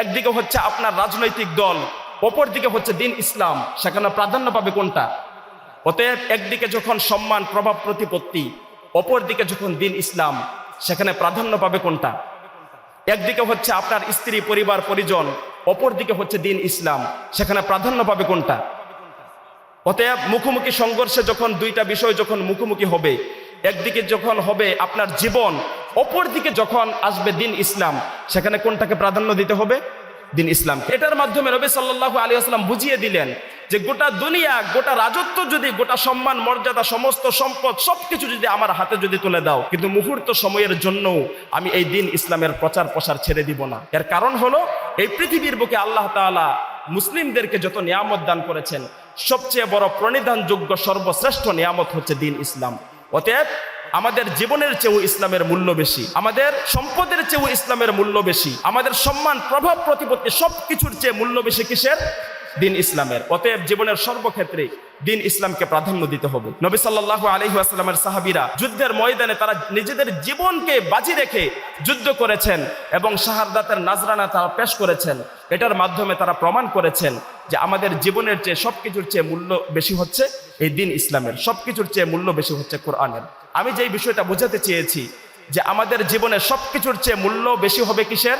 একদিকে হচ্ছে আপনার রাজনৈতিক দল অপর দিকে হচ্ছে দিন ইসলাম। সেখানে প্রাধান্য পাবে কোনটা? অতএব একদিকে যখন সম্মান, প্রভাব, প্রতিপত্তি অপর দিকে যখন দিন ইসলাম, সেখানে প্রাধান্য পাবে কোনটা? একদিকে হচ্ছে আপনার স্ত্রী, পরিবার, পরিজন অপর দিকে হচ্ছে দিন ইসলাম, সেখানে প্রাধান্য পাবে কোনটা? অতএব মুখোমুখি সংঘর্ষে যখন দুইটা বিষয় যখন মুখোমুখি হবে, একদিকে যখন হবে আপনার জীবন অপর দিকে যখন আসবে দিন ইসলাম, সেখানে কোনটাকে প্রাধান্য দিতে হবে? দিন ইসলাম এটার মাধ্যমে রবি সাল্লাহ আলী আসলাম বুঝিয়ে দিলেন যে গোটা দুনিয়া, গোটা রাজত্ব যদি, গোটা সম্মান, মর্যাদা, সমস্ত সম্পদ, সবকিছু যদি আমার হাতে যদি তুলে দাও, কিন্তু মুহূর্ত সময়ের জন্য আমি এই দিন ইসলামের প্রচার প্রসার ছেড়ে দিব না। এর কারণ হলো, এই পৃথিবীর বুকে আল্লাহ তাআলা মুসলিমদেরকে যত নিয়ামত দান করেছেন, সবচেয়ে বড় প্রণিধানযোগ্য সর্বশ্রেষ্ঠ নিয়ামত হচ্ছে দিন ইসলাম। অতএব আমাদের জীবনের চেয়েও ইসলামের মূল্য বেশি, আমাদের সম্পদের চেয়েও ইসলামের মূল্য বেশি, আমাদের সম্মান, প্রভাব, প্রতিপত্তি সব কিছুর চেয়ে মূল্য বেশি কিসের? দিন ইসলামের। অতএব জীবনের সর্বক্ষেত্রে দিন ইসলামকে প্রাধান্য দিতে হবে। নবী সাল্লাহ আলহি আসলামের সাহাবিরা যুদ্ধের ময়দানে তারা নিজেদের জীবনকে বাজি রেখে যুদ্ধ করেছেন এবং শাহাদাতের নাজরানা তারা পেশ করেছেন। এটার মাধ্যমে তারা প্রমাণ করেছেন যে আমাদের জীবনের চেয়ে সবকিছুর চেয়ে মূল্য বেশি হচ্ছে এই দিন ইসলামের। সবকিছুর চেয়ে মূল্য বেশি হচ্ছে কোরআনের। আমি যেই বিষয়টা বোঝাতে চেয়েছি যে আমাদের জীবনে সবকিছুর চেয়ে মূল্য বেশি হবে কিসের?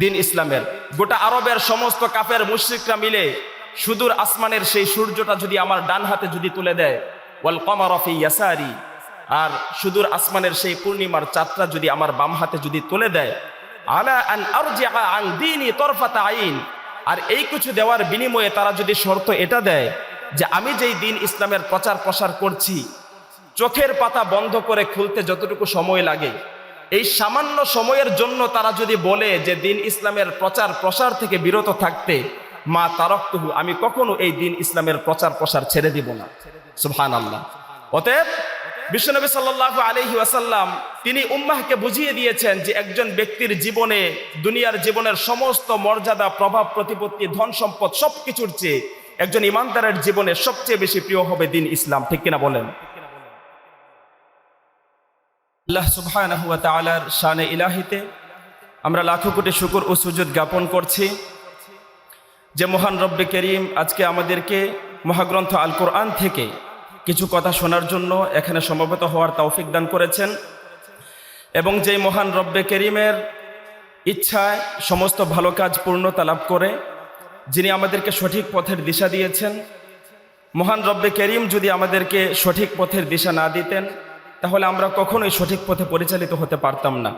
দিন ইসলামের। গোটা আরবের সমস্ত কাফের মুশ্রিকরা মিলে সুদূর আসমানের সেই সূর্যটা যদি আমার ডান হাতে যদি তুলে দেয়, ওয়াল অফি ইয়াসারি, আর সুদূর আসমানের সেই পূর্ণিমার চাঁদটা যদি আমার বাম হাতে যদি তুলে দেয়, আলা আন আরজিআ আন দীনি তরফাতা আইন, আর এই কিছু দেওয়ার বিনিময়ে তারা যদি শর্ত এটা দেয় যে আমি যেই দিন ইসলামের প্রচার প্রসার করছি, চোখের পাতা বন্ধ করে খুলতে যতটুকু সময় লাগে এই সামান্য সময়ের জন্য তারা যদি বলে যে দিন ইসলামের প্রচার প্রসার থেকে বিরত থাকতে, মা তারকতুহু, আমি কখনো এই দিন ইসলামের প্রচার প্রসার ছেড়ে দিব না। সুবহান আল্লাহ অতএব বিশ্বনবী সাল্লাহ আলহি ওয়াসাল্লাম তিনি উম্মাহকে বুঝিয়ে দিয়েছেন যে একজন ব্যক্তির জীবনে, দুনিয়ার জীবনের সমস্ত মর্যাদা, প্রভাব, প্রতিপত্তি, ধন সম্পদ সব কিছুর চেয়ে একজন ইমানদারের জীবনে সবচেয়ে বেশি প্রিয় হবে দিন ইসলাম। ঠিক কিনা বলেন? আল্লাহ সুবহানাহু ওয়া তাআলার শানে ইলাহিতে আমরা লাখো কোটি শুকর ও সুজুদ জ্ঞাপন করছি যে মহান রব্বে করিম আজকে আমাদেরকে মহাগ্রন্থ আল কোরআন থেকে কিছু কথা শোনার জন্য এখানে সমবেত হওয়ার তৌফিক দান করেছেন এবং যেই মহান রব্বে করিমের ইচ্ছায় সমস্ত ভালো কাজ পূর্ণতা লাভ করে যিনি আমাদেরকে সঠিক পথের দিশা দিয়েছেন, মহান রব্বে করিম যদি আমাদেরকে সঠিক পথের দিশা না দিতেন তাহলে আমরা কখনোই সঠিক পথে পরিচালিত হতে পারতাম না।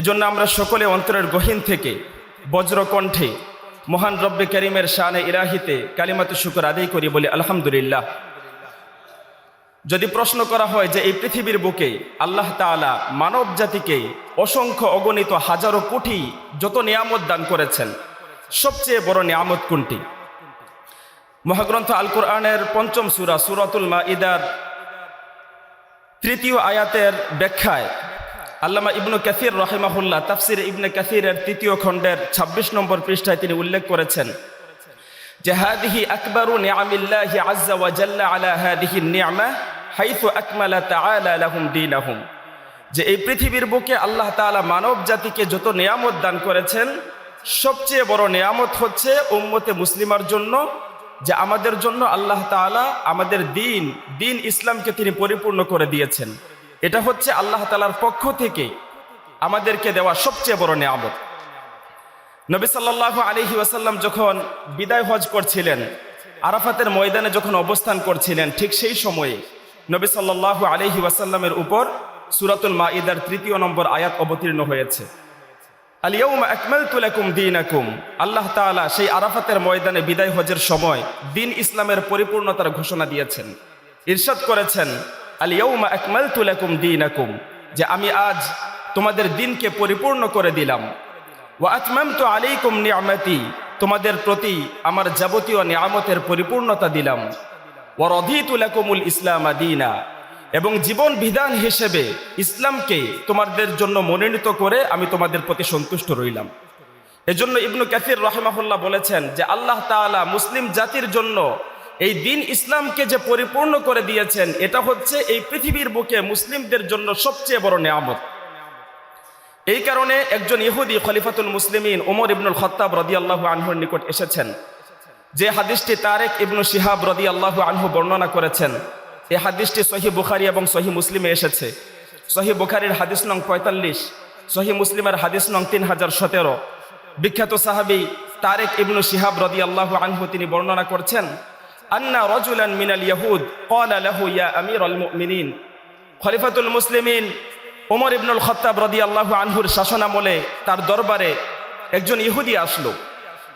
এজন্য আমরা সকলে অন্তরের গহীন থেকে, বজ্রকণ্ঠে, মহান রব্বে করিমের শানে ইরাহিতে কালিমাতে শুকর আদায় করি বলি আলহামদুলিল্লাহ। যদি প্রশ্ন করা হয় যে এই পৃথিবীর বুকে আল্লাহ তাআলা মানব জাতিকে অসংখ্য অগণিত হাজারো কোটি যত নিয়ামত দান করেছেন, সবচেয়ে বড় নিয়ামত কোনটি? মহাগ্রন্থ আল কোরআনের পঞ্চম সুরা, সুরাতুল মা ইদার তৃতীয় আয়াতের ব্যাখ্যায় আল্লামা ইবনু কাসির রহেমাহুল্লাহ তাফসির ইবনে কাসিরের তৃতীয় খণ্ডের ২৬ নম্বর পৃষ্ঠায় তিনি উল্লেখ করেছেন যে, হাদিহি আকবরু নিয়ামিল্লাহি আজ্জা ওয়া জাল্লা আলা হাদিহি নিয়ামা হাইথু আকমালা তাআলা লাহুম দীনাহুম। যে, এই পৃথিবীর বুকে আল্লাহ তাআলা মানব জাতিকে যত নিয়ামত দান করেছেন, সবচেয়ে বড় নিয়ামত হচ্ছে উম্মতে মুসলিমার জন্য যে আমাদের জন্য আল্লাহ তাআলা আমাদের দিন দিন ইসলামকে তিনি পরিপূর্ণ করে দিয়েছেন। এটা হচ্ছে আল্লাহ তালার পক্ষ থেকে আমাদেরকে দেওয়া সবচেয়ে বড় নিয়ামত। নবী সাল্লাহ আলহি ওয়াসাল্লাম যখন বিদায় হজ করছিলেন, আরাফাতের ময়দানে যখন অবস্থান করছিলেন, ঠিক সেই সময়ে নবী সাল্লাহ আলহি ওয়াসাল্লামের উপর সুরাতুল মাঈদার তৃতীয় নম্বর আয়াত অবতীর্ণ হয়েছে। আলিয়াউমা আকমালতু লাকুম দীনাকুম। আল্লাহ তাআলা সেই আরাফাতের ময়দানে বিদায় হজের সময় দিন ইসলামের পরিপূর্ণতার ঘোষণা দিয়েছেন। ইরশাদ করেছেন আলিয়াউমা আকমালতু লাকুম দীনাকুম, যে আমি আজ তোমাদের দিনকে পরিপূর্ণ করে দিলাম। ওয়া আতমামতু আলাইকুম নিয়ামতি, তোমাদের প্রতি আমার যাবতীয় নিয়ামতের পরিপূর্ণতা দিলাম। ওয়া রাদিতু লাকুমুল ইসলাম দীনা। এবং জীবন বিধান হিসেবে ইসলামকে তোমাদের জন্য মনোনীত করে আমি তোমাদের প্রতি সন্তুষ্ট রইলাম। এজন্য ইবনু কাসির রহমাহুল্লাহ বলেছেন যে আল্লাহ তাআলা মুসলিম জাতির জন্য এই দিন ইসলামকে যে পরিপূর্ণ করে দিয়েছেন, এটা হচ্ছে এই পৃথিবীর বুকে মুসলিমদের জন্য সবচেয়ে বড় নিয়ামত। এই কারণে একজন ইহুদি খলিফাতুল মুসলিমিন ওমর ইবনুল খত্তাব রদি আল্লাহ আনহুর নিকট এসেছেন, যে হাদিসটি তারেক ইবনু শিহাব রদি আল্লাহ আনহু বর্ণনা করেছেন। এই হাদিসটি সহি বুখারি এবং সহি মুসলিমে এসেছে। সহি বুখারির হাদিস নং পঁয়তাল্লিশ, সহি মুসলিমের হাদিস নং তিন হাজার সতেরো। বিখ্যাত সাহাবি তারেক ইবনু শিহাব রদি আল্লাহ আনহু তিনি বর্ণনা করছেন, আন্না রজুলান মিনাল ইয়াহুদ কল আলহু ইয়া আমির আল মিনিন খলিফাতুল মুসলিমিন ওমর ইবনুল খত্তাব রদি আল্লাহ আনহুর শাসনামলে তার দরবারে একজন ইহুদি আসলো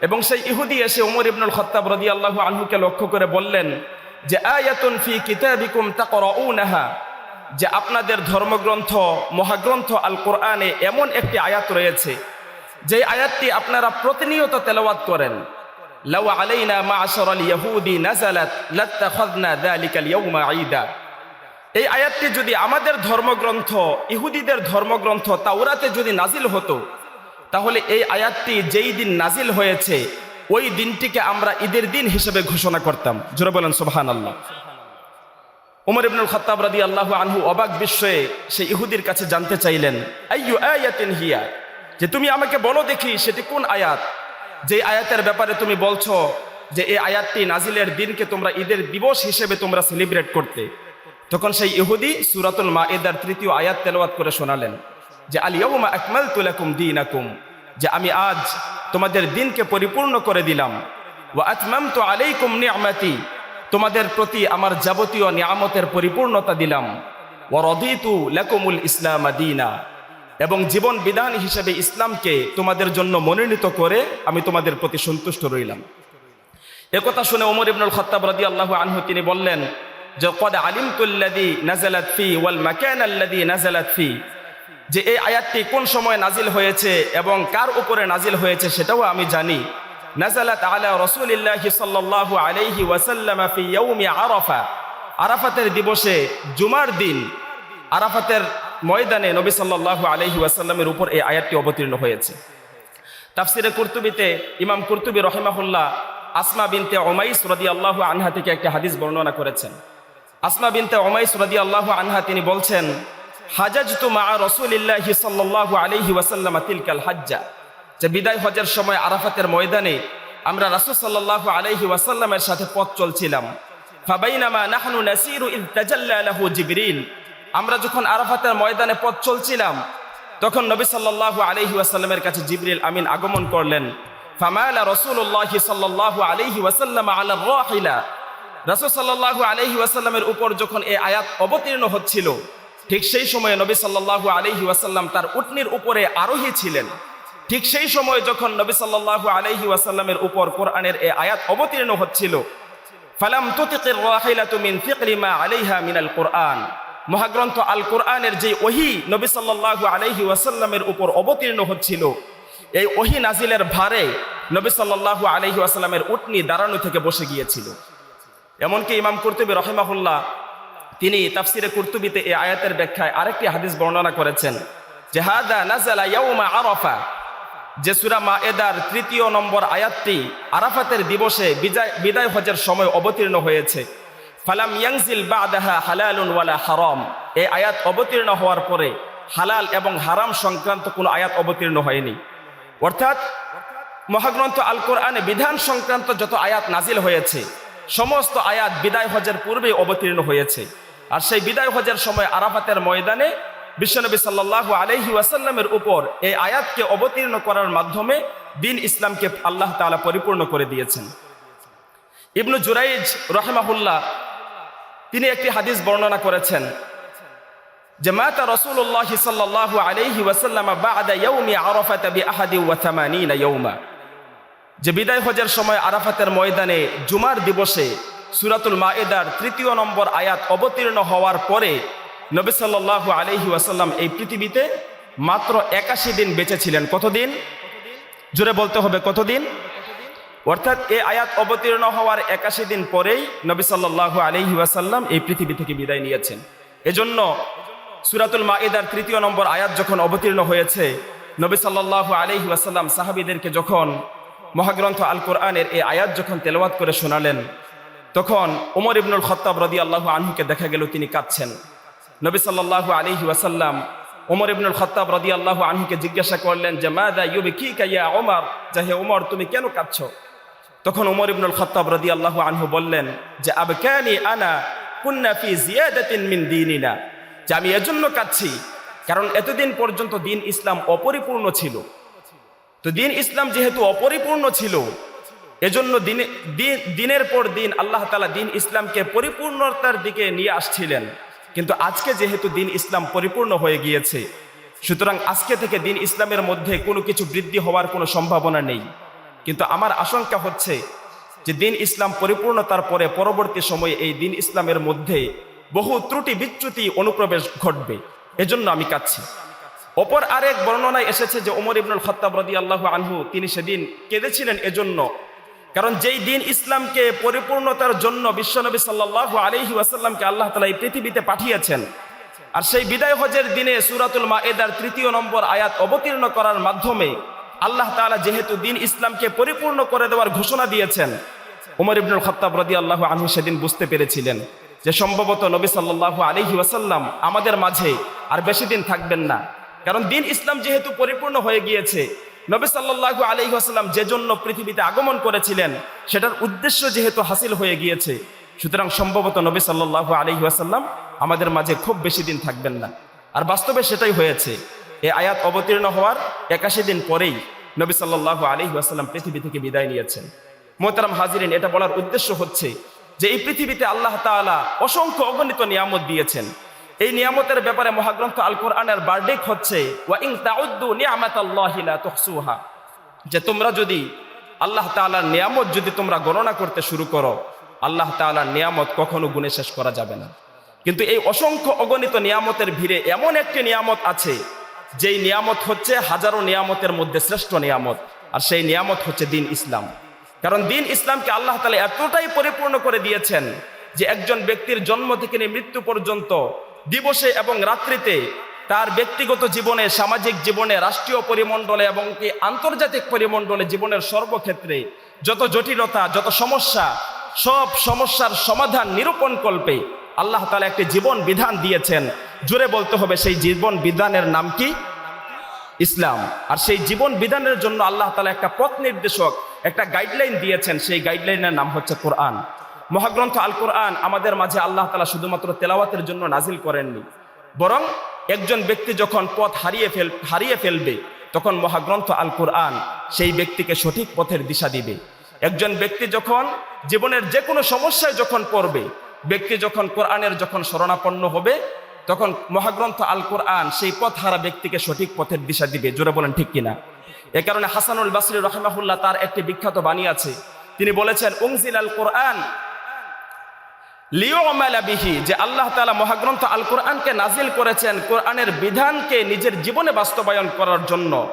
এবং সেই ইহুদি এসে ওমর ইবনুল খত্তাব রদি আল্লাহ আনহুকে লক্ষ্য করে বললেন যে আয়াতুন ফি কিতাবিকুম তাকরাউনাহা, যে আপনাদের ধর্মগ্রন্থ, মহাগ্রন্থ আল কোরআনে এমন একটি আয়াত রয়েছে। যে আয়াতটি আপনারা প্রতিনিয়ত তেলাওয়াত করেন। লাউ আলাইনা মাআশারাল ইয়াহুদি নাযালাত, লাত্তাখাযনা যালিকাল ইয়াউমা ঈদা। এই আয়াতটি যদি আমাদের ধর্মগ্রন্থ, ইহুদিদের ধর্মগ্রন্থ, তাওরাতে যদি নাজিল হতো, তাহলে এই আয়াতটি যেই দিন নাজিল হয়েছে ওই দিনটিকে আমরা ঈদের দিন হিসেবে ঘোষণা করতাম। জোরে বলেন সোহান আল্লাহ উমর ইবনুল খত্তাব রাদি আল্লাহ আনহু অবাক বিস্ময়ে সেই ইহুদির কাছে জানতে চাইলেন, আইয়ু আয়াতিন হিয়া? যে, তুমি আমাকে বলো দেখি সেটি কোন আয়াত? যে আয়াতের ব্যাপারে তুমি বলছো যে এই আয়াতটি নাজিলের দিনকে তোমরা ঈদের দিবস হিসেবে তোমরা সেলিব্রেট করতে। তখন সেই ইহুদি সুরাতুল মায়েদার তৃতীয় আয়াত তেলাওয়াত করে শোনালেন যে আলিয়াউমা আকমাল তুলাকুম দিনাকুম। যে আমি আজ তোমাদের দিনকে পরিপূর্ণ করে দিলাম। ওয়া আতমামতু আলাইকুম নি'মাতি তোমাদের প্রতি আমার যাবতীয় নিয়ামতের পরিপূর্ণতা দিলাম। ওয়া রাদিতু লাকুমুল ইসলাম আদিনা এবং জীবন বিধান হিসেবে ইসলামকে তোমাদের জন্য মনোনীত করে আমি তোমাদের প্রতি সন্তুষ্ট রইলাম। একথা শুনে ওমর ইবনুল খত্তাব রাদিয়াল্লাহু আনহু তিনি বললেন যে, কদ আলিমতুল্লাদি নাজালাত ফি ওয়াল মাকান আল্লাদি নাজালাত ফি। যে এই আয়াতটি কোন সময় নাজিল হয়েছে এবং কার উপরে নাজিল হয়েছে সেটাও আমি জানি। নাজালাত আলা রাসূলিল্লাহি সাল্লাল্লাহু আলাইহি ওয়াসাল্লাম ফি ইয়াউমি আরাফা। আরাফাতের দিবসে জুমার দিন আরাফাতের ময়দানে নবী সাল্লাল্লাহু আলাইহি ওয়াসাল্লামের উপর এই আয়াতটি অবতীর্ণ হয়েছে। তাফসিরে কুরতুবিতে ইমাম কুরতুবি রহিমাহুল্লাহ আসমা বিনতে ওমাইস রদি আল্লাহ আনহা থেকে একটি হাদিস বর্ণনা করেছেন। আসমা বিনতে ওমাইস রদি আল্লাহ আনহা তিনি বলছেন হাজাজ তু মা রসুলিল্লাহি সাল্লাল্লাহু আলাইহি ওয়াসাল্লাম তিলকাল হাজ্জা। যে বিদায় হজের সময় আরাফাতের ময়দানে আমরা রাসূল সাল্লাল্লাহু আলাইহি ওয়াসাল্লামের সাথে পথ চলছিলাম। ফাবাইনামা নাহনু নাসিরু ইয তাজাল্লা লাহু জিবরিল। আমরা যখন আরাফাতের ময়দানে পথ চলছিলাম, তখন নবী সাল্লাল্লাহু আলাইহি ওয়াসাল্লামের কাছে জিবরিল আমিন আগমন করলেন। ফামালা রাসূলুল্লাহি সাল্লাল্লাহু আলাইহি ওয়াসাল্লাম আলা রাহিলা। রাসূল সাল্লাল্লাহু আলাইহি ওয়াসাল্লামের উপর যখন এই আয়াত অবতীর্ণ হচ্ছিল ঠিক সেই সময়ে নবী সাল্লাল্লাহু আলাইহি ওয়াসাল্লাম তার উটনির উপরে আরোহী ছিলেন। ঠিক সেই সময় যখন নবী সাল্লাল্লাহু আলাইহি ওয়াসাল্লামের উপর কোরআনের এই আয়াত অবতীর্ণ হচ্ছিল, ফালাম তুতিকির রাহিলাতু আলাইহা মিনাল কোরআন। মহাগ্রন্থ আল কোরআনের যে ওহি নবী সাল্লাল্লাহু আলাইহি ওয়াসাল্লামের উপর অবতীর্ণ হচ্ছিল, এই ওহি নাজিলের ভারে নবী সাল্লাল্লাহু আলাইহি ওয়াসাল্লামের উটনি দাঁড়ানো থেকে বসে গিয়েছিল। এমনকি ইমাম কুরতুবী রহিমাহুল্লাহ তিনি তাফসিরে কুর্তুবিতে এই আয়াতের ব্যাখ্যায় আরেকটি হাদিস বর্ণনা করেছেন যে হাদা নাজালা ইয়াউমা আরাফা, যে সূরা মায়েদার তৃতীয় নম্বর আয়াতটি আরাফাতের দিবসে বিদায় হজের সময় অবতীর্ণ হয়েছে। ফালাম ইয়াংজিল বাদাহা হালালুন ওয়ালা হারাম। এই আয়াত অবতীর্ণ হওয়ার পরে হালাল এবং হারাম সংক্রান্ত কোনো আয়াত অবতীর্ণ হয়নি। অর্থাৎ মহাগ্রন্থ আল কোরআনে বিধান সংক্রান্ত যত আয়াত নাজিল হয়েছে, সমস্ত আয়াত বিদায় হজের পূর্বে অবতীর্ণ হয়েছে। আর সেই বিদায় হজের সময় আরাফাতের ময়দানে বিশ্বনবী সাল্লাহ আলহি ওয়াসাল্লামের উপর এই আয়াতকে অবতীর্ণ করার মাধ্যমে দিন ইসলামকে আল্লাহ তাআলা পরিপূর্ণ করে দিয়েছেন। ইবনু জুরাইজ রহমাহুল্লাহ তিনি একটি হাদিস বর্ণনা করেছেন যে, মাতা রসুল্লাহ সাল্লাহ আলহি ওয়াসাল্লাম বাদা ইয়াউমি আরাফাত যে বিদায় হজের সময় আরাফাতের ময়দানে জুমার দিবসে সুরাতুল মায়েদার তৃতীয় নম্বর আয়াত অবতীর্ণ হওয়ার পরে নবী সাল্লাহ আলহি ওয়াসাল্লাম এই পৃথিবীতে মাত্র একাশি দিন বেঁচে ছিলেন কতদিন? জোরে বলতে হবে কতদিন? অর্থাৎ এই আয়াত অবতীর্ণ হওয়ার একাশি দিন পরেই নবী সাল্লাহ আলহি ওয়াসাল্লাম এই পৃথিবী থেকে বিদায় নিয়েছেন। এজন্য সুরাতুল মায়েদার তৃতীয় নম্বর আয়াত যখন অবতীর্ণ হয়েছে, নবী সাল্লাহ আলহি ওয়াসাল্লাম সাহাবিদেরকে যখন মহাগ্রন্থ আল কোরআনের এই আয়াত যখন তেলাওয়াত করে শোনালেন তখন ওমর ইবনুল খত্তাব রদি আল্লাহ আনহুকে দেখা গেল, তিনি কাঁদছেন। নবী সাল্লাহ আলহি ওয়াসাল্লাম ওমর ইবনুল খত্তাব রদি আল্লাহ আনহুকে জিজ্ঞাসা করলেন যে মাদা ইউবি কি কাইয়া ওমর যে, হে ওমর তুমি কেন কাঁদছ? তখন ওমর ইবনুল খত্তাব রদি আল্লাহ আনহু বললেন যে, আবকানি আনা কুন্না ফি জিয়াদাতিন মিন দিনিনা। যে, আমি এজন্য কাঁদছি, কারণ এতদিন পর্যন্ত দিন ইসলাম অপরিপূর্ণ ছিল। তো দিন ইসলাম যেহেতু অপরিপূর্ণ ছিল এজন্য দিনে দিন- দিনের পর দিন আল্লাহ তালা দিন ইসলামকে পরিপূর্ণতার দিকে নিয়ে আসছিলেন। কিন্তু আজকে যেহেতু দিন ইসলাম পরিপূর্ণ হয়ে গিয়েছে, সুতরাং আজকে থেকে দিন ইসলামের মধ্যে কোনো কিছু বৃদ্ধি হওয়ার কোনো সম্ভাবনা নেই। কিন্তু আমার আশঙ্কা হচ্ছে যে দিন ইসলাম পরিপূর্ণতার পরে পরবর্তী সময়ে এই দিন ইসলামের মধ্যে বহু ত্রুটি বিচ্যুতি অনুপ্রবেশ ঘটবে। এজন্য আমি কাচ্ছি অপর আরেক বর্ণনায় এসেছে যে ওমর ইবনুল খত্তাব রদি আল্লাহ আনহু, তিনি সেদিন কেঁদেছিলেন এজন্য কারণ যেই দিন ইসলামকে পরিপূর্ণতার জন্য বিশ্বনবী সাল্লাহ আলহি ওয়াসাল্লামকে আল্লাহ তালা এই পৃথিবীতে পাঠিয়েছেন, আর সেই বিদায় হজের দিনে সুরাতুল মাএদার তৃতীয় নম্বর আয়াত অবতীর্ণ করার মাধ্যমে আল্লাহ তালা যেহেতু দিন ইসলামকে পরিপূর্ণ করে দেওয়ার ঘোষণা দিয়েছেন ওমর ইবনুল খত্তাব রদি আল্লাহ আনহু সেদিন বুঝতে পেরেছিলেন যে সম্ভবত নবী সাল্লাহ আলহি ওয়াসাল্লাম আমাদের মাঝে আর বেশি দিন থাকবেন না। কারণ দিন ইসলাম যেহেতু পরিপূর্ণ হয়ে গিয়েছে নবী সাল্লাহ আলহি আসাল্লাম যে জন্য পৃথিবীতে আগমন করেছিলেন, সেটার উদ্দেশ্য যেহেতু হাসিল হয়ে গিয়েছে, সুতরাং সম্ভবত নবী সাল্লাহ আলহি আসাল্লাম আমাদের মাঝে খুব বেশি দিন থাকবেন না। আর বাস্তবে সেটাই হয়েছে, এ আয়াত অবতীর্ণ হওয়ার একাশি দিন পরেই নবী সাল্লাহ আলহি আসাল্লাম পৃথিবী থেকে বিদায় নিয়েছেন। মোহতারাম হাজিরিন, এটা বলার উদ্দেশ্য হচ্ছে যে, এই পৃথিবীতে আল্লাহ তাআলা অসংখ্য অগণিত নিয়ামত দিয়েছেন। এই নিয়ামতের ব্যাপারে মহাগ্রন্থ আল কোরআনের বার্ডিক হচ্ছে যে তোমরা যদি আল্লাহ তাআলার নিয়ামত যদি তোমরা গণনা করতে শুরু করো, আল্লাহ তাআলার নিয়ামত কখনো গুণে শেষ করা যাবে না। কিন্তু এই অসংখ্য অগণিত নিয়ামতের ভিড়ে এমন একটি নিয়ামত আছে, যেই নিয়ামত হচ্ছে হাজারো নিয়ামতের মধ্যে শ্রেষ্ঠ নিয়ামত, আর সেই নিয়ামত হচ্ছে দিন ইসলাম। কারণ দিন ইসলামকে আল্লাহ তালা এতটাই পরিপূর্ণ করে দিয়েছেন যে একজন ব্যক্তির জন্ম থেকে নিয়ে মৃত্যু পর্যন্ত দিবসে এবং রাত্রিতে তার ব্যক্তিগত জীবনে, সামাজিক জীবনে, রাষ্ট্রীয় পরিমণ্ডলে এবং কি আন্তর্জাতিক পরিমণ্ডলে জীবনের সর্বক্ষেত্রে যত জটিলতা, যত সমস্যা, সব সমস্যার সমাধান নিরূপণ কল্পে আল্লাহ তালা একটি জীবন বিধান দিয়েছেন। জুড়ে বলতে হবে, সেই জীবন বিধানের নাম কি? ইসলাম। আর সেই জীবন বিধানের জন্য আল্লাহ তালা একটা পথ নির্দেশক, একটা গাইডলাইন দিয়েছেন। সেই গাইডলাইনের নাম হচ্ছে কোরআন। মহাগ্রন্থ আল কোরআন আমাদের মাঝে আল্লাহ তালা শুধুমাত্র তেলাওয়াতের জন্য নাজিল করেননি। বরং একজন ব্যক্তি যখন পথ হারিয়ে ফেল, হারিয়ে ফেলবে, তখন মহাগ্রন্থ আল কোরআন সেই ব্যক্তিকে সঠিক পথের দিশা দিবে। একজন ব্যক্তি যখন জীবনের যে কোনো সমস্যায় যখন পড়বে, ব্যক্তি যখন কোরআনের যখন শরণাপন্ন হবে, তখন মহাগ্রন্থ আল কোরআন সেই পথ হারা ব্যক্তিকে সঠিক পথের দিশা দিবে। জোরে বলেন ঠিক কিনা? এ কারণে হাসানুল বাসরি রহমাহুল্লাহ তার একটি বিখ্যাত বাণী আছে। তিনি বলেছেন উংজিল আল কোরআন লিওমালা বিহি, যে আল্লাহ তালা মহাগ্রন্থ আল কোরআনকে নাজিল করেছেন কোরআনের বিধানকে নিজের জীবনে বাস্তবায়ন করার জন্য।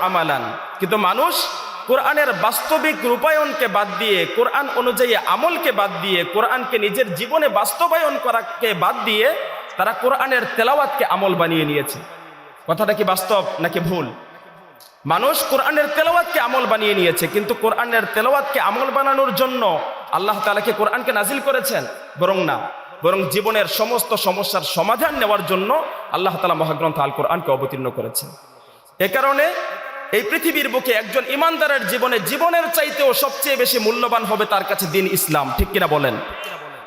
আমালান। কিন্তু মানুষ কোরআনের বাস্তবিক রূপায়ণকে বাদ দিয়ে, কোরআন অনুযায়ী আমলকে বাদ দিয়ে, কোরআনকে নিজের জীবনে বাস্তবায়ন করাকে বাদ দিয়ে তারা কোরআনের তেলাওয়াতকে আমল বানিয়ে নিয়েছে। কথাটা কি বাস্তব নাকি ভুল? মানুষ কোরআনের তেলাওয়াতকে আমল বানিয়ে নিয়েছে, কিন্তু কোরআনের তেলাওয়াতকে আমল বানানোর জন্য আল্লাহ তালাকে কোরআনকে নাজিল করেছেন? বরং না। বরং জীবনের সমস্ত সমস্যার সমাধান নেওয়ার জন্য আল্লাহ তালা মহাগ্রন্থ আল কোরআনকে অবতীর্ণ করেছেন। এ কারণে এই পৃথিবীর বুকে একজন ইমানদারের জীবনে জীবনের চাইতেও সবচেয়ে বেশি মূল্যবান হবে তার কাছে দিন ইসলাম, ঠিক কিনা বলেন?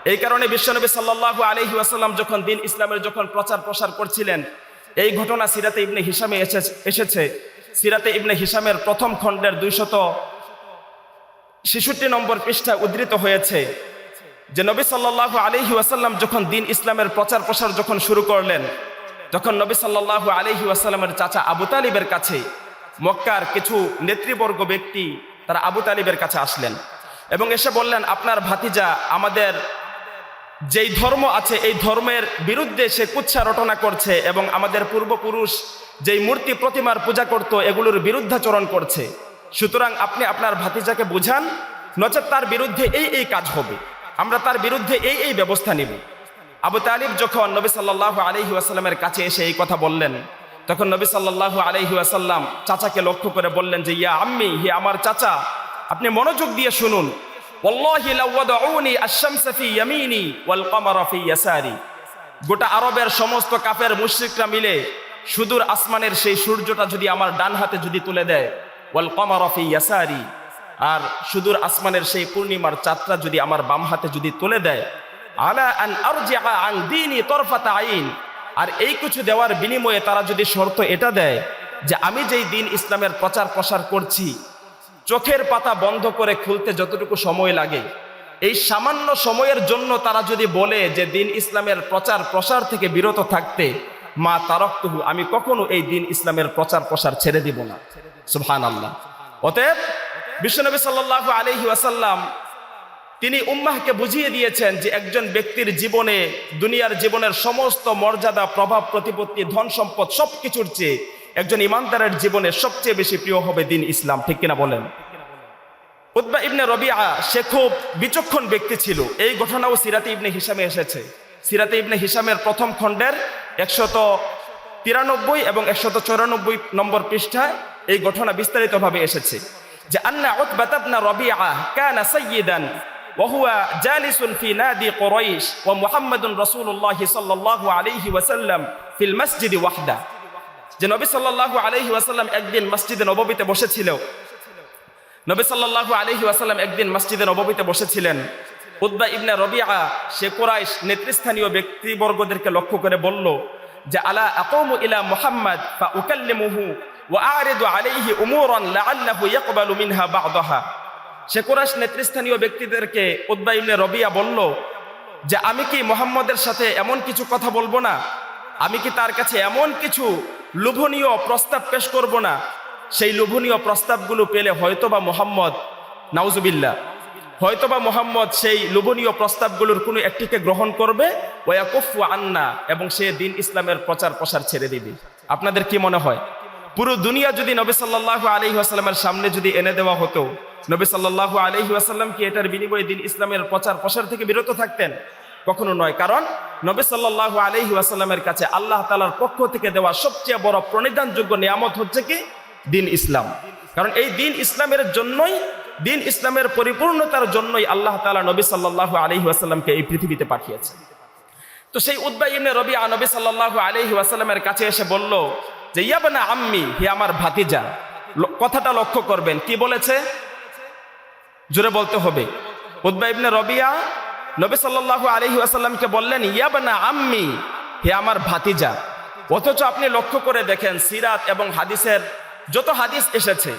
এই কারণে বিশ্বনবী সাল্লাহ আলহি আসাল্লাম যখন দিন ইসলামের যখন প্রচার প্রসার করছিলেন, এই ঘটনা সিরাতে ইবনে হিসামে এসে- এসেছে। সিরাতে ইবনে হিসামের প্রথম খণ্ডের দুইশত ছেষট্টি নম্বর পৃষ্ঠায় উদ্ধৃত হয়েছে, যে নবী সাল্লাহ আলহি ওয়াসাল্লাম যখন দিন ইসলামের প্রচার প্রসার যখন শুরু করলেন, তখন নবী সাল্লাহ আলহি ওয়াসাল্লামের চাচা আবু তালিবের কাছে, মক্কার কিছু নেতৃবর্গ ব্যক্তি তারা আবু তালিবের কাছে আসলেন এবং এসে বললেন, আপনার ভাতিজা আমাদের যেই ধর্ম আছে, এই ধর্মের বিরুদ্ধে সে কুচ্ছা রটনা করছে এবং আমাদের পূর্বপুরুষ যেই মূর্তি প্রতিমার পূজা করত, এগুলোর বিরুদ্ধাচরণ করছে। সুতরাং আপনি আপনার ভাতিজাকে বুঝান, নচেৎ তার বিরুদ্ধে এই এই কাজ হবে। আমরা তার বিরুদ্ধে এই এই ব্যবস্থা নেব। আবু তালিব যখন নবী সাল্লাহ আলহি আসাল্লামের কাছে এসে এই কথা বললেন, তখন নবী সাল্লাহ আলহি আসাল্লাম চাচাকে লক্ষ্য করে বললেন যে, ইয়া আম্মি, হে আমার চাচা, আপনি মনোযোগ দিয়ে শুনুন। গোটা আরবের সমস্ত কাফের মুশ্রিকরা মিলে সুদূর আসমানের সেই সূর্যটা যদি আমার ডান হাতে যদি তুলে দেয়, ওয়াল অফি ইয়াসারি, আর সুদূর আসমানের সেই পূর্ণিমার চাঁদটা যদি আমার বাম হাতে যদি তুলে দেয়, আলা আন আরজিআ আন দীনি তরফাতা আইন, আর এই কিছু দেওয়ার বিনিময়ে তারা যদি শর্ত এটা দেয় যে আমি যেই দিন ইসলামের প্রচার প্রসার করছি, চোখের পাতা বন্ধ করে খুলতে যতটুকু সময় লাগে, এই সামান্য সময়ের জন্য তারা যদি বলে যে দিন ইসলামের প্রচার প্রসার থেকে বিরত থাকতে মা তারকতুহু, আমি কখনো এই দিন ইসলামের প্রচার প্রসার ছেড়ে দিব না। সুবহান আল্লাহ অতএব বিশ্বনবী সাল্লাহ আলহি ওয়াসাল্লাম তিনি উম্মাহকে বুঝিয়ে দিয়েছেন যে একজন ব্যক্তির জীবনে, দুনিয়ার জীবনের সমস্ত মর্যাদা, প্রভাব, প্রতিপত্তি, ধন সম্পদ সব কিছুর চেয়ে একজন ইমানদারের জীবনে সবচেয়ে বেশি প্রিয় হবে দিন ইসলাম, ঠিক কিনা বলেন? উদ্বা ইবনে রবিআ, সে খুব বিচক্ষণ ব্যক্তি ছিল। এই ঘটনাও সিরাতে ইবনে হিসামে এসেছে। সিরাতে ইবনে হিসামের প্রথম খণ্ডের একশত তিরানব্বই এবং একশত চৌরানব্বই নম্বর পৃষ্ঠায় এই ঘটনা বিস্তারিতভাবে এসেছে যে আন্না উতবাত ইবনে রবিআ কানা সাইয়্যিদান وهو جالس في نادي قريش ومحمد رسول الله صلى الله عليه وسلم في المسجد وحده যে নবী সাল্লাল্লাহু আলাইহি ওয়াসাল্লাম একদিন মসজিদে নববীতে বসেছিল নবী সাল্লাল্লাহু আলাইহি ওয়াসাল্লাম একদিন মসজিদে নববীতে বসেছিলেন উদ্বা ইবনে রবিআ সে কোরাইশ নেতৃস্থানীয় ব্যক্তিবর্গদেরকে লক্ষ্য করে বলল যে, আলা আকামু ইলা মুহাম্মদ ফা উকাল্লিমুহু ওয়া আরিদু আলাইহি উমুরান লাআল্লাহু ইয়াকবালু মিনহা বা'দাহা। সে কোরাইশ নেতৃস্থানীয় ব্যক্তিদেরকে উদ্বা ইবনে রবিয়া বলল যে, আমি কি মোহাম্মদের সাথে এমন কিছু কথা বলব না? আমি কি তার কাছে এমন কিছু লোভনীয় প্রস্তাব পেশ করব না? সেই লোভনীয় প্রস্তাবগুলো পেলে হয়তো বা মোহাম্মদ নাউজুবিল্লা হয়তোবা মোহাম্মদ সেই লোভনীয় প্রস্তাবগুলোর কোনো একটিকে গ্রহণ করবে, ওয়াকুফু আন্না, এবং সে দিন ইসলামের প্রচার প্রসার ছেড়ে দিবে। আপনাদের কি মনে হয়? পুরো দুনিয়া যদি নবী সাল্লাহ আলহি আসাল্লামের সামনে যদি এনে দেওয়া হতো, নবী সাল্লাহ আলহি আসাল্লাম কি এটার বিনিময়ে দিন ইসলামের প্রচার প্রসার থেকে বিরত থাকতেন? কখনো নয়। কারণ নবী সাল্লাহ আলহি আসাল্লামের কাছে আল্লাহ তালার পক্ষ থেকে দেওয়া সবচেয়ে বড় প্রণিধানযোগ্য নিয়ামত হচ্ছে কি? দিন ইসলাম। কারণ এই দিন ইসলামের জন্যই দিন ইসলামের পরিপূর্ণতার জন্যই আল্লাহ তালা নবী সাল্লাহ আলহি আসাল্লামকে এই পৃথিবীতে পাঠিয়েছে। তো সেই উদ্বা ইবনে রবি নবী সাল্লাহ আলহি আসাল্লামের কাছে এসে বলল যে ইয়াবানা আম্মি, হে আমার ভাতিজা কথাটা লক্ষ্য করবেন। কি বলেছে? জোরে বলতে হবে। উদ্বা ইবনে রবিয়া নবী সাল্লাল্লাহু আলাইহি ওয়াসাল্লামকে বললেন ইয়াবানা আম্মি, হে আমার ভাতিজা, অথচ আপনি লক্ষ্য করে দেখেন সিরাত এবং হাদিসের যত হাদিস এসেছে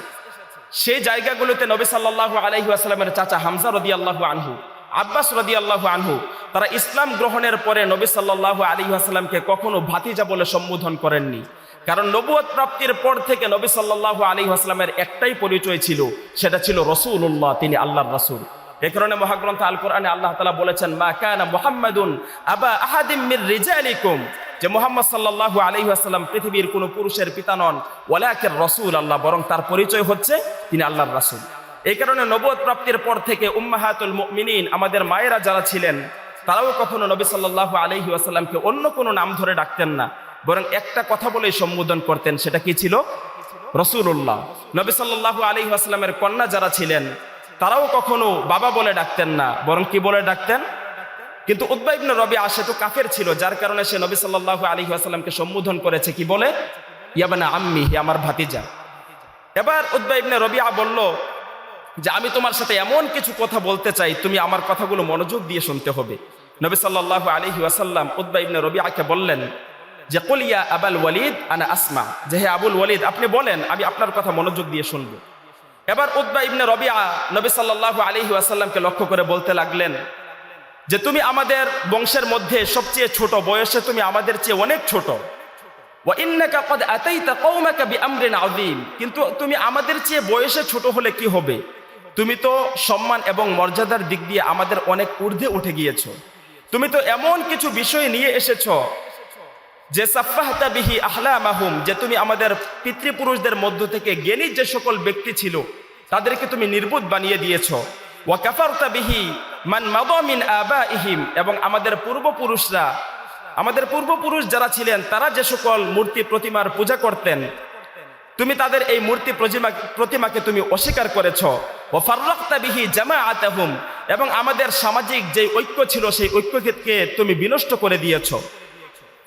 সেই জায়গাগুলোতে নবী সাল্লাল্লাহু আলাইহি ওয়াসাল্লামের চাচা হামজা রাদিয়াল্লাহু আনহু, আব্বাস রাদিয়াল্লাহু আনহু, তারা ইসলাম গ্রহণের পরে নবী সাল্লাল্লাহু আলাইহি ওয়াসাল্লামকে কখনো ভাতিজা বলে সম্বোধন করেননি। কারণ নবুয়ত প্রাপ্তির পর থেকে নবী সাল্লাল্লাহু আলাইহি ওয়াসাল্লামের একটাই পরিচয় ছিল, সেটা ছিল রসুল রসুল্লাহ তিনি আল্লাহর রাসূল। এ কারণে মহাগ্রন্থ আল কোরআনে আল্লাহ তালা বলেছেন, মা কানা মুহাম্মাদুন আবা আহাদিম মির রিজালিকুম। যে মোহাম্মদ সাল্লাল্লাহু আলাইহি ওয়াসাল্লাম পৃথিবীর কোনো পুরুষের পিতা নন ওয়ালাকির রাসূল আল্লাহ, বরং তার পরিচয় হচ্ছে তিনি আল্লাহর রাসূল। এই কারণে নবদ প্রাপ্তির পর থেকে উম্মাহাতুল মুমিনিন, আমাদের মায়েরা যারা ছিলেন, তারাও কখনো নবী সাল্লাল্লাহু আলাইহি আসাল্লামকে অন্য কোনো নাম ধরে ডাকতেন না। বরং একটা কথা বলেই সম্বোধন করতেন, সেটা কি ছিল? রসুল্লাহ নবী সাল্লাল্লাহু আলাইহি ওয়াসাল্লামের কন্যা যারা ছিলেন, তারাও কখনো বাবা বলে ডাকতেন না, বরং কি বলে ডাকতেন? কিন্তু উদ্বা ইবনে রবি আসে তো কাফের ছিল, যার কারণে সে নবী সাল্লাল্লাহু আলাইহি ওয়াসাল্লামকে সম্বোধন করেছে, কি বলে? ইয়াবানা আম্মি, হে আমার ভাতিজা। এবার উদ্বা ইবনে রবিআ বলল যে, আমি তোমার সাথে এমন কিছু কথা বলতে চাই, তুমি আমার কথাগুলো মনোযোগ দিয়ে শুনতে হবে। নবী সাল্লাল্লাহু আলাইহি ওয়াসাল্লাম উদ্বা ইবনে রবিআকে বললেন যে কলিয়া আবাল ওয়ালিদ, আনা আসমা। যে, হে আবুল ওয়ালিদ, আপনি বলেন, আমি আপনার কথা মনোযোগ দিয়ে শুনব। এবার উদ্বা ইবনে রবিআ নবী সাল্লাল্লাহু আলাইহি ওয়াসাল্লামকে লক্ষ্য করে বলতে লাগলেন যে তুমি আমাদের বংশের মধ্যে সবচেয়ে ছোট, বয়সে তুমি আমাদের চেয়ে অনেক ছোট। কিন্তু তুমি আমাদের চেয়ে বয়সে ছোট হলে কি হবে? তুমি তো সম্মান এবং মর্যাদার দিক দিয়ে আমাদের অনেক ঊর্ধ্বে উঠে গিয়েছ। তুমি তো এমন কিছু বিষয় নিয়ে এসেছ যে সাফাহতা বিহি আহলামাহুম, যে তুমি আমাদের পিতৃপুরুষদের মধ্য থেকে জ্ঞানী যে সকল ব্যক্তি ছিল, তাদেরকে তুমি নির্বুত বানিয়ে দিয়েছ। ওয়া কাফারতা বিহি মান মাদামিন আবা ইহিম এবং আমাদের পূর্বপুরুষরা, আমাদের পূর্বপুরুষ যারা ছিলেন, তারা যে সকল মূর্তি প্রতিমার পূজা করতেন, তুমি তাদের এই মূর্তি প্রতিমা, প্রতিমাকে তুমি অস্বীকার করেছ। ও ফার্রক্তা বিহি জামা আতাহুম এবং আমাদের সামাজিক যে ঐক্য ছিল, সেই ঐক্যকে তুমি বিনষ্ট করে দিয়েছ।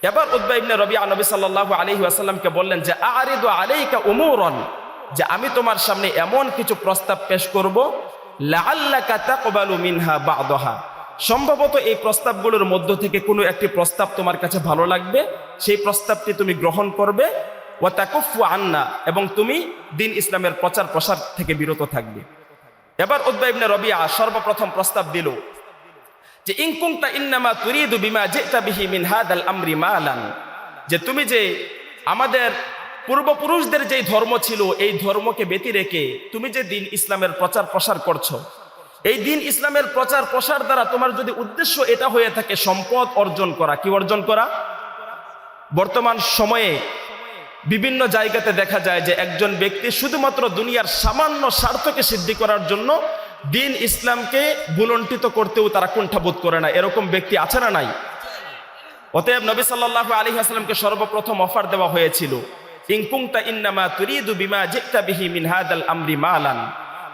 এবার উদ্বা ইবনে রবিয়া নবী সাল্লাল্লাহু আলাইহি ওয়াসাল্লামকে বললেন যে আরিদু আলাইকা উমুরন যে আমি তোমার সামনে এমন কিছু প্রস্তাব পেশ করব মিনহা সম্ভবত এই প্রস্তাবগুলোর মধ্য থেকে কোনো একটি প্রস্তাব তোমার কাছে ভালো লাগবে? সেই প্রস্তাবটি তুমি গ্রহণ করবে? ওয়া তাকুফু আন্না, এবং তুমি দিন ইসলামের প্রচার প্রসার থেকে বিরত থাকবে। এবার উদ্বা ইবনে রবিয়া সর্বপ্রথম প্রস্তাব দিল যে ইনকুমতা ইন্নামা তুরিদু বিমা জিতা বিহি মিন হাদাল আমরি মালান। যে, তুমি যে আমাদের পূর্বপুরুষদের যেই ধর্ম ছিল, এই ধর্মকে ব্যতি রেখে তুমি যে দিন ইসলামের প্রচার প্রসার করছ, এই দিন ইসলামের প্রচার প্রসার দ্বারা তোমার যদি উদ্দেশ্য এটা হয়ে থাকে সম্পদ অর্জন করা, কি অর্জন করা? বর্তমান সময়ে বিভিন্ন জায়গাতে দেখা যায় যে একজন ব্যক্তি শুধুমাত্র দুনিয়ার সামান্য স্বার্থকে সিদ্ধি করার জন্য দিন ইসলামকে বুলন্টিত করতেও তারা কুণ্ঠাবোধ করে না। এরকম ব্যক্তি আছে না নাই? অতএব নবী সাল্লাহ আলী আসলামকে সর্বপ্রথম অফার দেওয়া হয়েছিল। ইনকুংতা ইন্নামা তুরিদু বিমা জিতা বিহি মিন হাদাল আমরি মালান।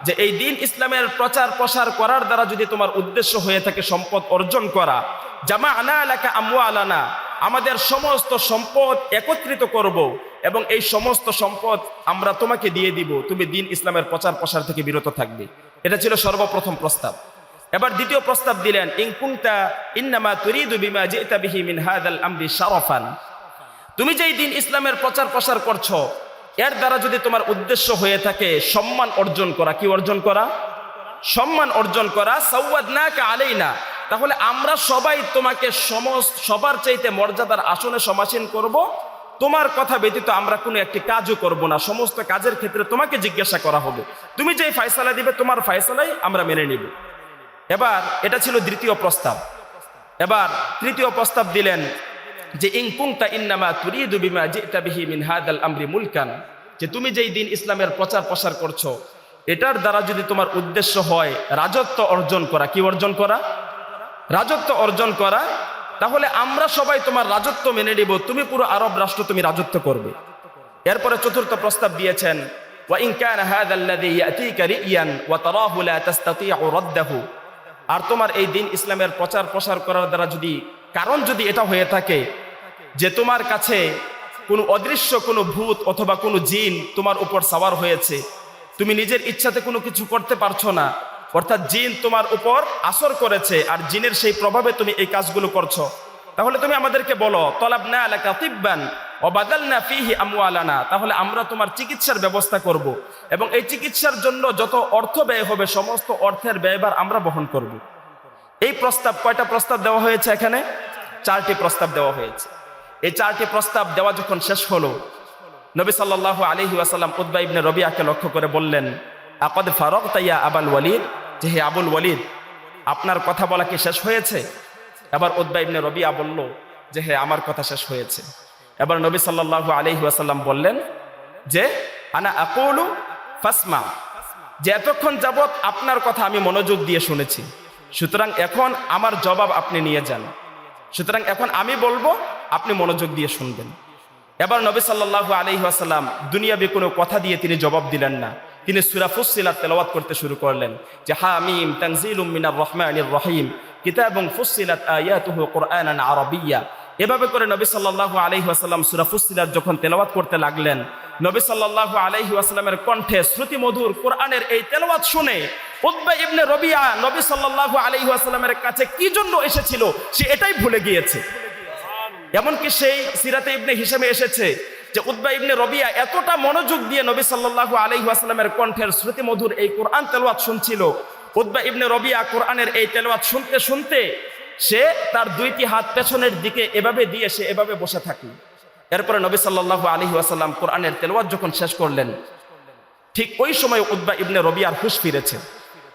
যে এই দিন ইসলামের প্রচার প্রসার করার দ্বারা যদি তোমার উদ্দেশ্য হয়ে থাকে সম্পদ অর্জন করা, জামা আনা এলাকা আমু আলানা আমাদের সমস্ত সম্পদ একত্রিত করব এবং এই সমস্ত সম্পদ আমরা তোমাকে দিয়ে দিব। তুমি দিন ইসলামের প্রচার প্রসার থেকে বিরত থাকবে। এটা ছিল সর্বপ্রথম প্রস্তাব। এবার দ্বিতীয় প্রস্তাব দিলেন ইনকুংতা ইন্নামা তুরিদু বিমা জিতা বিহি মিন হাদাল আমরি শারফান। তুমি যেই দিন ইসলামের প্রচার প্রসার করছ, এর দ্বারা যদি তোমার উদ্দেশ্য হয়ে থাকে সম্মান অর্জন করা, কি অর্জন করা? সম্মান অর্জন করা সৌয়াদ না কে আলেই না তাহলে আমরা সবাই তোমাকে সমস্ত, সবার চাইতে মর্যাদার আসনে সমাসীন করব। তোমার কথা ব্যতীত আমরা কোনো একটি কাজও করব না। সমস্ত কাজের ক্ষেত্রে তোমাকে জিজ্ঞাসা করা হবে। তুমি যেই ফায়সালা দিবে, তোমার ফায়সালাই আমরা মেনে নিব। এবার এটা ছিল দ্বিতীয় প্রস্তাব। এবার তৃতীয় প্রস্তাব দিলেন যে ইনকুংতা ইন্নামা তুরিদু বিমা জিতা বিহি মিন হাদাল আমরি মুলকান যে তুমি যেই দিন ইসলামের প্রচার প্রসার করছো এটার দ্বারা যদি তোমার উদ্দেশ্য হয় রাজত্ব অর্জন করা কি অর্জন করা রাজত্ব অর্জন করা তাহলে আমরা সবাই তোমার রাজত্ব মেনে নিব তুমি পুরো আরব রাষ্ট্র তুমি রাজত্ব করবে এরপরে চতুর্থ প্রস্তাব দিয়েছেন وإن كان هذا الذي يأتيك رئيا وتراه لا تستطيع رده আর তোমার এই দিন ইসলামের প্রচার প্রসার করার দ্বারা যদি কারণ যদি এটা হয়ে থাকে যে তোমার কাছে কোনো অদৃশ্য, কোনো ভূত অথবা কোনো জিন তোমার উপর সাওয়ার হয়েছে, তুমি নিজের ইচ্ছাতে কোনো কিছু করতে পারছ না, অর্থাৎ জিন তোমার উপর আসর করেছে আর জিনের সেই প্রভাবে তুমি এই কাজগুলো করছ, তাহলে তুমি আমাদেরকে বলো তলাব না এলাকা তিব্বান অবাদাল না ফিহি আমওয়ালানা তাহলে আমরা তোমার চিকিৎসার ব্যবস্থা করব এবং এই চিকিৎসার জন্য যত অর্থ ব্যয় হবে, সমস্ত অর্থের ব্যয়বার আমরা বহন করব। এই প্রস্তাব কয়টা প্রস্তাব দেওয়া হয়েছে এখানে? চারটি প্রস্তাব দেওয়া হয়েছে। এই চারটি প্রস্তাব দেওয়া যখন শেষ হলো, নবী সাল্লাল্লাহু আলাইহি ওয়াসাল্লাম উদ্বা ইবনে রবিয়াকে লক্ষ্য করে বললেন, আকাদ ফারক তাইয়া আবাল ওয়ালিদ? যে, হে আবুল ওয়ালিদ, আপনার কথা বলা কি শেষ হয়েছে? এবার উদ্বা ইবনে রবিয়া বলল, যে, হে, আমার কথা শেষ হয়েছে। এবার নবী সাল্লাল্লাহু আলাইহি ওয়াসাল্লাম বললেন, যে, আনা আকুলু ফাসমা, যে, এতক্ষণ যাবৎ আপনার কথা আমি মনোযোগ দিয়ে শুনেছি। সুতরাং এখন আমার জবাব আপনি নিয়ে যান। সুতরাং এখন আমি বলব, আপনি মনোযোগ দিয়ে শুনবেন। এবার নবী সাল্লাল্লাহু আলাইহি আসাল্লাম দুনিয়াবি কোনো কথা দিয়ে তিনি জবাব দিলেন না। তিনি সুরাফুসিলা তেলাওয়াত করতে শুরু করলেন যে, হামিম তানজিল উম্মিনা রহমান রহিম। কিতাবুন ফুসিলাত আয়াতুহু কোরআন আরাবিয়্যা এভাবে করে নবী সাল্লাল্লাহু আলাইহি ওয়াসাল্লাম সূরা ফুসসিলাত যখন তেলাওয়াত করতে লাগলেন, নবী সাল্লাল্লাহু আলাইহি ওয়াসাল্লামের কণ্ঠে শ্রুতি মধুর কোরআনের এই তেলাওয়াত শুনে উতবা ইবনে রবিয়া নবী সাল্লাল্লাহু আলাইহি ওয়াসাল্লামের কাছে কি জন্য এসেছিল সে এটাই ভুলে গিয়েছে। এমনকি সেই সিরাতে ইবনে হিসামে এসেছে যে উদ্বা ইবনে রবিয়া এতটা মনোযোগ দিয়ে নবী সাল্লাল্লাহু আলাইহি ওয়াসাল্লামের কণ্ঠের শ্রুতি মধুর এই কোরআন তেলাওয়াত শুনছিল। উদ্বা ইবনে রবিয়া কোরআনের এই তেলাওয়াত শুনতে শুনতে সে তার দুইটি হাত পেছনের দিকে এভাবে দিয়ে সে এভাবে বসে থাকল। এরপরে নবী সাল্লাল্লাহু আলাইহি ওয়াসাল্লাম কোরআনের তেলাওয়াত যখন শেষ করলেন, ঠিক ওই সময় উদ্বা ইবনে রবিয়ার হুশ ফিরেছে।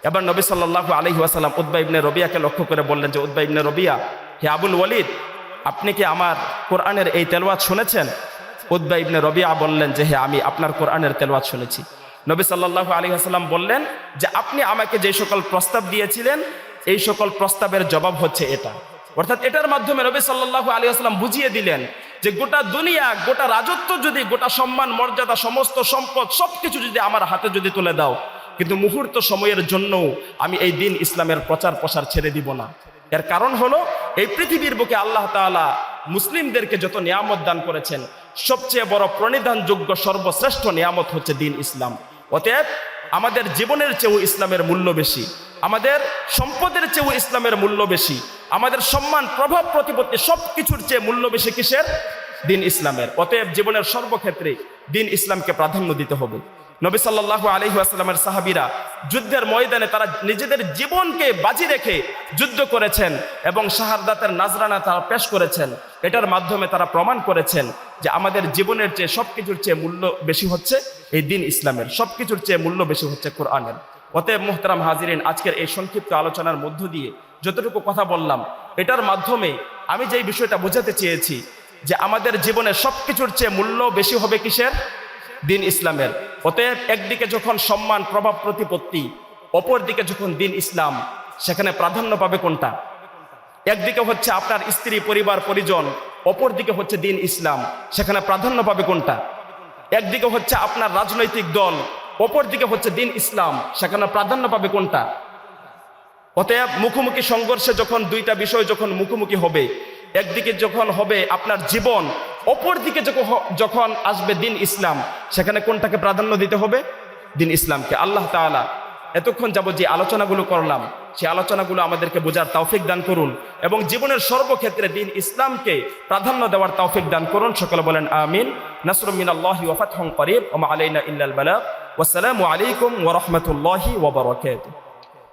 এবার নবী সাল্লাল্লাহু আলাইহি ওয়াসাল্লাম উদ্বা ইবনে রবিয়াকে লক্ষ্য করে বললেন যে উদ্বা ইবনে রবিয়া, হে আবুল ওয়ালিদ, আপনি কি আমার কোরআনের এই তেলওয়াত শুনেছেন? উদ্বা ইবনে রবিয়া বললেন যে হে আমি আপনার কোরআনের তেলওয়াত শুনেছি। নবী সাল্লাল্লাহু আলাইহি ওয়াসাল্লাম বললেন যে, আপনি আমাকে যে সকল প্রস্তাব দিয়েছিলেন এই সকল প্রস্তাবের জবাব হচ্ছে এটা। অর্থাৎ এটার মাধ্যমে নবী সাল্লাল্লাহু আলাইহি ওয়াসাল্লাম বুঝিয়ে দিলেন যে গোটা দুনিয়া, গোটা রাজত্ব যদি, গোটা সম্মান, মর্যাদা, সমস্ত সম্পদ সবকিছু যদি আমার হাতে যদি তুলে দাও, কিন্তু মুহূর্ত সময়ের জন্য আমি এই দিন ইসলামের প্রচার প্রসার ছেড়ে দিব না। এর কারণ হলো, এই পৃথিবীর বুকে আল্লাহ তাআলা মুসলিমদেরকে যত নিয়ামত দান করেছেন, সবচেয়ে বড় প্রণিধানযোগ্য সর্বশ্রেষ্ঠ নিয়ামত হচ্ছে দিন ইসলাম। অতএব আমাদের জীবনের চেয়েও ইসলামের মূল্য বেশি, আমাদের সম্পদের চেয়েও ইসলামের মূল্য বেশি, আমাদের সম্মান, প্রভাব, প্রতিপত্তি সব কিছুর চেয়ে মূল্য বেশি কিসের? দিন ইসলামের। অতএব জীবনের সর্বক্ষেত্রে দিন ইসলামকে প্রাধান্য দিতে হবে। নবী সাল্লাল্লাহু আলাইহি ওয়াসাল্লামের সাহাবীরা যুদ্ধের ময়দানে তারা নিজেদের জীবনকে বাজি রেখে যুদ্ধ করেছেন এবং শাহাদাতের নাজরানা তারা পেশ করেছেন। এটার মাধ্যমে তারা প্রমাণ করেছেন যে আমাদের জীবনের চেয়ে সবকিছুর চেয়ে মূল্য বেশি হচ্ছে এই দিন ইসলামের, সবকিছুর চেয়ে মূল্য বেশি হচ্ছে কোরআনের। অতএব মোহতারাম হাজিরিন, আজকের এই সংক্ষিপ্ত আলোচনার মধ্য দিয়ে যতটুকু কথা বললাম, এটার মাধ্যমে আমি যেই বিষয়টা বোঝাতে চেয়েছি যে আমাদের জীবনে সবকিছুর চেয়ে মূল্য বেশি হবে কিসের? দিন ইসলামের। অতএব একদিকে যখন সম্মান, প্রভাব, প্রতিপত্তি অপর দিকে যখন দিন ইসলাম, সেখানে প্রাধান্য পাবে কোনটা? একদিকে হচ্ছে আপনার স্ত্রী, পরিবার, পরিজন অপর দিকে হচ্ছে দিন ইসলাম, সেখানে প্রাধান্য পাবে কোনটা? একদিকে হচ্ছে আপনার রাজনৈতিক দল অপর দিকে হচ্ছে দিন ইসলাম, সেখানে প্রাধান্য পাবে কোনটা? অতএব মুখোমুখি সংঘর্ষে যখন দুইটা বিষয় যখন মুখোমুখি হবে, একদিকে যখন হবে আপনার জীবন অপর দিকে যখন আসবে দিন ইসলাম, সেখানে কোনটাকে প্রাধান্য দিতে হবে? দিন ইসলামকে। আল্লাহ তাআলা এতক্ষণ যাব যে আলোচনাগুলো করলাম সেই আলোচনাগুলো আমাদেরকে বোঝার তৌফিক দান করুন এবং জীবনের সর্বক্ষেত্রে দিন ইসলামকে প্রাধান্য দেওয়ার তৌফিক দান করুন। সকলে বলেন আমিন। নাসরুম মিনাল্লাহি ওয়া ফাতহুম করিব। ওয়া মা আলাইনা ইল্লাল বালাগ। ওয়াসসালামু আলাইকুম ওয়া রাহমাতুল্লাহি ওয়া বারাকাতুহু।